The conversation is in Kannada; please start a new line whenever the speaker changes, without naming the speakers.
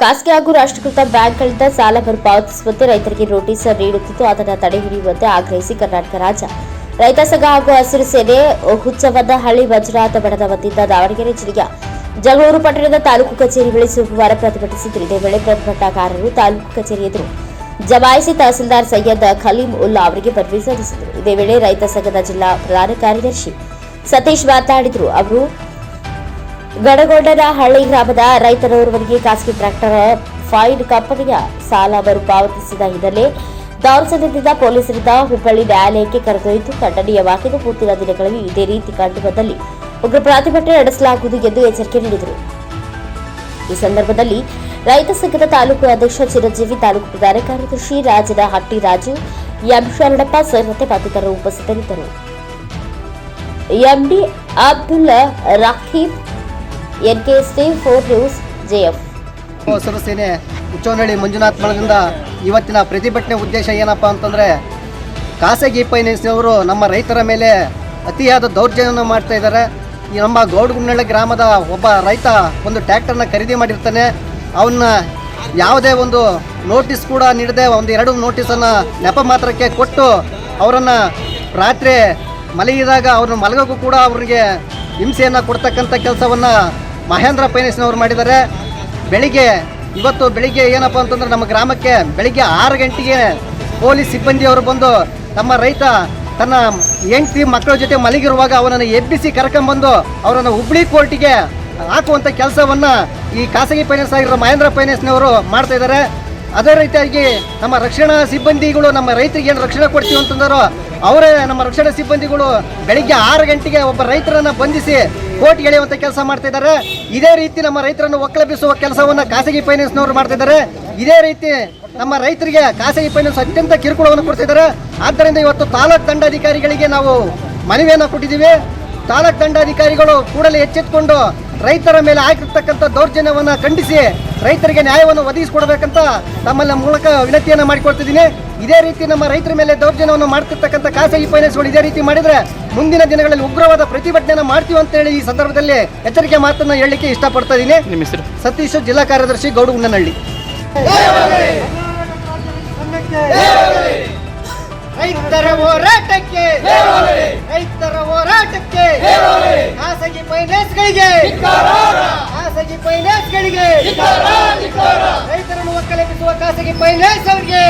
ಖಾಸಗಿ ಹಾಗೂ ರಾಷ್ಟ್ರೀಕೃತ ಬ್ಯಾಂಕ್ಗಳಿಂದ ಸಾಲ ಮರುಪಾವತಿಸುವಂತೆ ರೈತರಿಗೆ ನೋಟಿಸ್ ನೀಡುತ್ತಿದ್ದು, ಅದನ್ನು ತಡೆಹಿಡಿಯುವಂತೆ ಆಗ್ರಹಿಸಿ ಕರ್ನಾಟಕ ರಾಜ್ಯ ರೈತ ಸಂಘ ಹಾಗೂ ಹಸಿರು ಸೇನೆ ಹುಚ್ಚವದಹಳ್ಳಿ ವಜ್ರಾತ ಬಣದ ವತಿಯಿಂದ ದಾವಣಗೆರೆ ಜಿಲ್ಲೆಯ ಜಗಳೂರು ಪಟ್ಟಣದ ತಾಲೂಕು ಕಚೇರಿ ಬಳಿ ಸೋಮವಾರ ಪ್ರತಿಭಟಿಸಿದರು ಇದೇ ವೇಳೆ ಪ್ರತಿಭಟನಾಕಾರರು ತಾಲೂಕು ಕಚೇರಿ ಎದುರು ಜಮಾಯಿಸಿ ತಹಸೀಲ್ದಾರ್ ಸೈಯದ್ ಖಲೀಂ ಉಲ್ಲಾ ಅವರಿಗೆ ಪದವಿ ಸಲ್ಲಿಸಿದರು. ಇದೇ ವೇಳೆ ರೈತ ಸಂಘದ ಜಿಲ್ಲಾ ಪ್ರಧಾನ ಕಾರ್ಯದರ್ಶಿ ಸತೀಶ್ ಮಾತನಾಡಿದರು. ಅವರು ಗಡಗೊಂಡನಹಳ್ಳಿ ಗ್ರಾಮದ ರೈತರೋರ್ವರಿಗೆ ಖಾಸಗಿ ಟ್ರ್ಯಾಕ್ಟರ್, ಫೈನ್ ಕಂಪನಿಯ ಸಾಲ ಮರುಪಾವತಿಸಿದ ಹಿನ್ನೆಲೆ ದೌರ್ಜನ್ಯದಿಂದ ಪೊಲೀಸರಿಂದ ಹುಬ್ಬಳ್ಳಿ ನ್ಯಾಯಾಲಯಕ್ಕೆ ಕರೆದೊಯ್ದು ಖಂಡನೀಯವಾಗಿದ್ದು, ಮುಂದಿನ ದಿನಗಳಲ್ಲಿ ಇದೇ ರೀತಿ ಕಂಡುಬಂದಲ್ಲಿ ಉಗ್ರ ಪ್ರತಿಭಟನೆ ನಡೆಸಲಾಗುವುದು ಎಂದು ಎಚ್ಚರಿಕೆ ನೀಡಿದರು. ಈ ಸಂದರ್ಭದಲ್ಲಿ ರೈತ ಸಂಘದ ತಾಲೂಕು ಅಧ್ಯಕ್ಷ ಚಿರಂಜೀವಿ, ತಾಲೂಕು ಪ್ರಧಾನ ಕಾರ್ಯದರ್ಶಿ ರಾಜನ ಹಟ್ಟಿ ರಾಜು, ಎಂ ಶರಣಪ್ಪ ಸೇರಿದಂತೆ ಮತ್ತಿತರರು ಉಪಸ್ಥಿತರಿದ್ದರು. MD Abdul Rahim NKST four news JF.
ಸೇನೆ ಉಚ್ಚೋನಹಳ್ಳಿ ಮಂಜುನಾಥ್ ಮಳದಿಂದ ಇವತ್ತಿನ ಪ್ರತಿಭಟನೆ ಉದ್ದೇಶ ಏನಪ್ಪ ಅಂತಂದರೆ, ಖಾಸಗಿ ಫೈನಾನ್ಸ್ನವರು ನಮ್ಮ ರೈತರ ಮೇಲೆ ಅತಿಯಾದ ದೌರ್ಜನ್ಯವನ್ನು ಮಾಡ್ತಾ ಇದ್ದಾರೆ. ನಮ್ಮ ಗೌಡಗುಂಡಳ್ಳಿ ಗ್ರಾಮದ ಒಬ್ಬ ರೈತ ಒಂದು ಟ್ಯಾಕ್ಟರ್ನ ಖರೀದಿ ಮಾಡಿರ್ತಾನೆ. ಅವನ್ನ ಯಾವುದೇ ಒಂದು ನೋಟಿಸ್ ಕೂಡ ನೀಡದೆ ಒಂದು ಎರಡು ನೋಟಿಸನ್ನು ನೆಪ ಮಾತ್ರಕ್ಕೆ ಕೊಟ್ಟು ಅವರನ್ನು ರಾತ್ರಿ ಮಲಗಿದಾಗ ಅವ್ರನ್ನ ಮಲಗೋಕ್ಕೂ ಕೂಡ ಅವ್ರಿಗೆ ಹಿಂಸೆಯನ್ನು ಕೊಡ್ತಕ್ಕಂಥ ಕೆಲಸವನ್ನು ಮಹೇಂದ್ರ ಫೈನಾನ್ಸ್ನವ್ರು ಮಾಡಿದ್ದಾರೆ. ಬೆಳಿಗ್ಗೆ, ಇವತ್ತು ಬೆಳಿಗ್ಗೆ ಏನಪ್ಪ ಅಂತಂದ್ರೆ ನಮ್ಮ ಗ್ರಾಮಕ್ಕೆ ಬೆಳಿಗ್ಗೆ ಆರು ಗಂಟೆಗೆ ಪೊಲೀಸ್ ಸಿಬ್ಬಂದಿಯವರು ಬಂದು ತಮ್ಮ ರೈತ, ತನ್ನ ಹೆಂಡತಿ ಮಕ್ಕಳ ಜೊತೆ ಮಲಗಿರುವಾಗ ಅವನನ್ನು ಎಬ್ಬಿಸಿ ಕರ್ಕೊಂಬಂದು ಅವರನ್ನು ಹುಬ್ಳಿ ಕೋರ್ಟಿಗೆ ಹಾಕುವಂಥ ಕೆಲಸವನ್ನು ಈ ಖಾಸಗಿ ಫೈನಾನ್ಸ್ ಆಗಿರೋ ಮಹೇಂದ್ರ ಫೈನಾನ್ಸ್ನವರು ಮಾಡ್ತಾ ಇದ್ದಾರೆ. ಅದೇ ರೀತಿಯಾಗಿ ನಮ್ಮ ರಕ್ಷಣಾ ಸಿಬ್ಬಂದಿಗಳು, ನಮ್ಮ ರೈತರಿಗೆ ಏನು ರಕ್ಷಣೆ ಕೊಡ್ತೀವಿ ಅಂತಂದ್ರೆ, ಅವರೇ ನಮ್ಮ ರಕ್ಷಣಾ ಸಿಬ್ಬಂದಿಗಳು ಬೆಳಿಗ್ಗೆ ಆರು ಗಂಟೆಗೆ ಒಬ್ಬ ರೈತರನ್ನು ಬಂಧಿಸಿ ಕೋರ್ಟ್ಗೆ ಎಳೆಯುವಂಥ ಕೆಲಸ ಮಾಡ್ತಾ ಇದ್ದಾರೆ. ಇದೇ ರೀತಿ ನಮ್ಮ ರೈತರನ್ನು ಒಕ್ಕಲೆಬ್ಬಿಸುವ ಕೆಲಸವನ್ನು ಖಾಸಗಿ ಫೈನಾನ್ಸ್ನವರು ಮಾಡ್ತಾ ಇದ್ದಾರೆ. ಇದೇ ರೀತಿ ನಮ್ಮ ರೈತರಿಗೆ ಖಾಸಗಿ ಫೈನಾನ್ಸ್ ಅತ್ಯಂತ ಕಿರುಕುಳವನ್ನು ಕೊಡ್ತಿದ್ದಾರೆ ಆದ್ದರಿಂದ ಇವತ್ತು ತಾಲೂಕು ದಂಡಾಧಿಕಾರಿಗಳಿಗೆ ನಾವು ಮನವಿಯನ್ನು ಕೊಟ್ಟಿದ್ದೀವಿ. ತಾಲೂಕು ದಂಡಾಧಿಕಾರಿಗಳು ಕೂಡಲೇ ಎಚ್ಚೆತ್ತುಕೊಂಡು ರೈತರ ಮೇಲೆ ಆಗಿರ್ತಕ್ಕಂಥ ದೌರ್ಜನ್ಯವನ್ನು ಖಂಡಿಸಿ ರೈತರಿಗೆ ನ್ಯಾಯವನ್ನು ಒದಗಿಸಿಕೊಡ್ಬೇಕಂತ ತಮ್ಮಲ್ಲಿ ಮೂಲಕ ವಿನಂತಿಯನ್ನು ಮಾಡಿಕೊಡ್ತಿದ್ದೀನಿ. ಇದೇ ರೀತಿ ನಮ್ಮ ರೈತರ ಮೇಲೆ ದೌರ್ಜನ್ಯವನ್ನು ಮಾಡ್ತಿರ್ತಕ್ಕಂಥ ಖಾಸಗಿ ಫೈನಾನ್ಸ್ಗಳು ಇದೇ ರೀತಿ ಮಾಡಿದ್ರೆ ಮುಂದಿನ ದಿನಗಳಲ್ಲಿ ಉಗ್ರವಾದ ಪ್ರತಿಭಟನೆಯನ್ನು ಮಾಡ್ತೀವಿ ಅಂತ ಹೇಳಿ ಈ ಸಂದರ್ಭದಲ್ಲಿ ಎಚ್ಚರಿಕೆ ಮಾತನ್ನು ಹೇಳಲಿಕ್ಕೆ ಇಷ್ಟಪಡ್ತಾ ಇದ್ದೀನಿ.
ನಿಮ್ಮ ಹೆಸರು?
ಸತೀಶ್ ಜಿಲ್ಲಾ ಕಾರ್ಯದರ್ಶಿ ಗೌಡಗುಂಡನಹಳ್ಳಿ. ರೈತರ ಹೋರಾಟಕ್ಕೆ ರೈತರ ಹೋರಾಟಕ್ಕೆ ಖಾಸಗಿ ಫೈನಾನ್ಸ್ಗಳಿಗೆ ಖಾಸಗಿ ಫೈನಾನ್ಸ್ಗಳಿಗೆ ರೈತರನ್ನು ಫೈನಾನ್ಸ್ ಅವರಿಗೆ